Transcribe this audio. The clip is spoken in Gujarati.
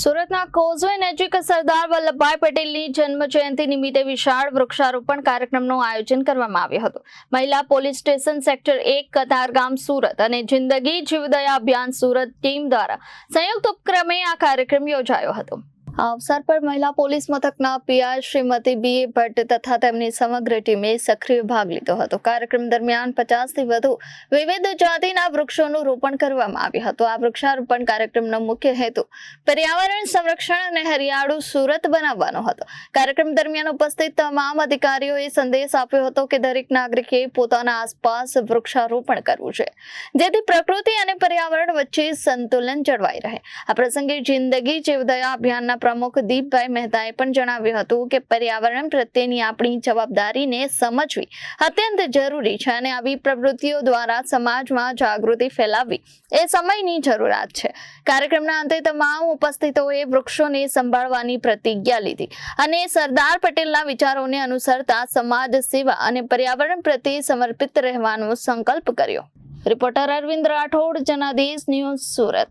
સુરતના કોઝવે નજીક સરદાર વલ્લભભાઈ પટેલની જન્મ જયંતિ નિમિત્તે વિશાળ વૃક્ષારોપણ કાર્યક્રમનું આયોજન કરવામાં આવ્યું હતું. મહિલા પોલીસ સ્ટેશન સેક્ટર એક, કતારગામ, સુરત અને જિંદગી જીવદયા અભિયાન સુરત ટીમ દ્વારા સંયુક્ત ઉપક્રમે આ કાર્યક્રમ યોજાયો હતો. આ અવસર પર મહિલા પોલીસ મથકના પીઆઈ શ્રીમતી બી. ભટ્ટ તથા તેમની સમગ્ર ટીમે સક્રિય ભાગ લીધો હતો. કાર્યક્રમ દરમિયાન પચાસથી વધુ વિવિધ જાતિના વૃક્ષોનું રોપણ કરવામાં આવ્યું હતું. આ વૃક્ષારોપણ કાર્યક્રમનો મુખ્ય હેતુ પર્યાવરણ સંરક્ષણ અને હરિયાળું સુરત બનાવવાનો હતો. કાર્યક્રમ દરમિયાન ઉપસ્થિત તમામ અધિકારીઓએ સંદેશ આપ્યો હતો કે દરેક નાગરિકે પોતાના આસપાસ વૃક્ષારોપણ કરવું છે જેથી પ્રકૃતિ અને પર્યાવરણ વચ્ચે સંતુલન જળવાઈ રહે. આ પ્રસંગે જિંદગી જીવદયા અભિયાનના પ્રમુખ દીપભાઈ મહેતાએ પણ જણાવ્યું હતું કે પર્યાવરણ પ્રત્યેની આપણી જવાબદારીને સમજવી અત્યંત જરૂરી છે અને આવી પ્રવૃત્તિઓ દ્વારા સમાજમાં જાગૃતિ ફેલાવવી એ સમયની જરૂરિયાત છે. કાર્યક્રમના અંતે તમામ ઉપસ્થિતોએ વૃક્ષોને સંભાળવાની પ્રતિજ્ઞા લીધી અને સરદાર પટેલના વિચારોને અનુસરતા સમાજ સેવા અને પર્યાવરણ પ્રત્યે સમર્પિત રહેવાનો સંકલ્પ કર્યો. Reporter Arvind Rathod, Janadesh news Surat.